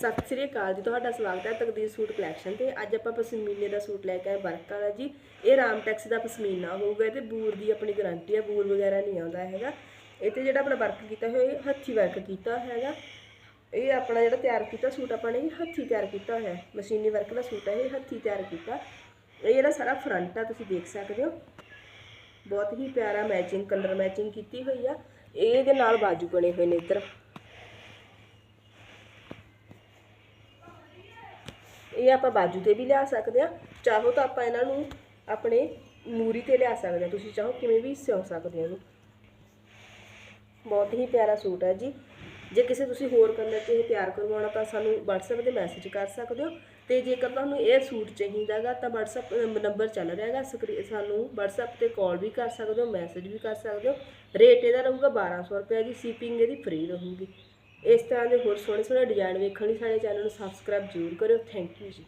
ਸਤਿ ਸ੍ਰੀ ਅਕਾਲ ਜੀ, ਤੁਹਾਡਾ ਸਵਾਗਤ ਹੈ ਤਕਦੀਰ ਸੂਟ ਕਲੈਕਸ਼ਨ ਤੇ। ਅੱਜ ਆਪਾਂ ਪਸ਼ਮੀਨੇ ਦਾ ਸੂਟ ਲੈ ਕੇ ਆਏ ਵਰਕ ਵਾਲਾ ਜੀ। ਇਹ ਰਾਮਟੈਕਸ ਦਾ ਪਸ਼ਮੀਨਾ ਹੋਊਗਾ ਤੇ ਬੂਰ ਦੀ ਆਪਣੀ ਗਾਰੰਟੀ ਹੈ ਬੂਰ ਵਗੈਰਾ ਨਹੀਂ ਆਉਂਦਾ ਹੈਗਾ। ਇਹ ਤੇ ਜਿਹੜਾ ਆਪਣਾ ਵਰਕ ਕੀਤਾ ਹੋਇਆ, ਇਹ ਹੱਥੀ ਵਰਕ ਕੀਤਾ ਹੈਗਾ। ਇਹ ਆਪਣਾ ਜਿਹੜਾ ਤਿਆਰ ਕੀਤਾ ਸੂਟ ਆਪਾਂ ਨੇ, ਇਹ ਹੱਥੀ ਤਿਆਰ ਕੀਤਾ ਹੋਇਆ। ਹੈ ਮਸ਼ੀਨੀ ਵਰਕ ਦਾ ਸੂਟ ਹੈ, ਇਹ ਹੱਥੀ ਤਿਆਰ ਕੀਤਾ। ਇਹ ਜਿਹੜਾ ਸਾਰਾ ਫਰੰਟ ਆ, ਤੁਸੀਂ ਦੇਖ ਸਕਦੇ ਹੋ। ਬਹੁਤ ਹੀ ਪਿਆਰਾ ਮੈਚਿੰਗ ਕਲਰ ਮੈਚਿੰਗ ਕੀਤੀ ਹੋਈ ਆ। ਇਹਦੇ ਨਾਲ ਬਾਜੂ ਬਣੇ ਹੋਏ ਨੇ ਇੱਧਰ। ਇਹ ਆਪਾਂ ਬਾਜੂ ਤੇ ਵੀ ਲਿਆ ਸਕਦੇ ਆ। ਚਾਹੋ ਤਾਂ ਆਪਾਂ ਇਹਨਾਂ ਨੂੰ ਆਪਣੇ ਮੂਰੀ ਤੇ ਲਿਆ ਸਕਦੇ ਆ। ਤੁਸੀਂ ਚਾਹੋ ਕਿਵੇਂ ਵੀ ਸਿਉਂ ਸਕਦੇ ਹੋ ਇਹਨੂੰ। ਬਹੁਤ ਹੀ ਪਿਆਰਾ ਸੂਟ ਹੈ ਜੀ। ਜੇ ਕਿਸੇ ਤੁਸੀਂ ਹੋਰ ਕਲਰ 'ਚ ਇਹ ਤਿਆਰ ਕਰਵਾਉਣਾ ਤਾਂ ਸਾਨੂੰ WhatsApp ਤੇ ਮੈਸੇਜ ਕਰ ਸਕਦੇ ਹੋ। ਤੇ ਜੇਕਰ ਤੁਹਾਨੂੰ ਇਹ ਸੂਟ ਚਾਹੀਦਾਗਾ ਤਾਂ WhatsApp ਨੰਬਰ ਚੱਲ ਰਿਹਾ ਹੈਗਾ। ਸਕਰੀ- ਸਾਨੂੰ WhatsApp ਤੇ ਕਾਲ ਵੀ ਕਰ ਸਕਦੇ ਹੋ ਮੈਸੇਜ ਵੀ ਕਰ ਸਕਦੇ ਹੋ। ਰੇਟ ਇਹਦਾ ਰਹੂਗਾ 1200 ਰੁਪਏ ਜੀ। ਸ਼ਿਪਿੰਗ ਇਹਦੀ ਫ੍ਰੀ ਰਹੂਗੀ। ਇਸ ਤਰ੍ਹਾਂ ਦੇ ਹੋਰ ਸੋਹਣੇ ਸੋਹਣੇ ਡਿਜ਼ਾਈਨ ਵੇਖਣ ਲਈ ਸਾਡੇ ਚੈਨਲ ਨੂੰ ਸਬਸਕ੍ਰਾਈਬ ਜ਼ਰੂਰ ਕਰਿਓ। ਥੈਂਕ ਯੂ ਜੀ।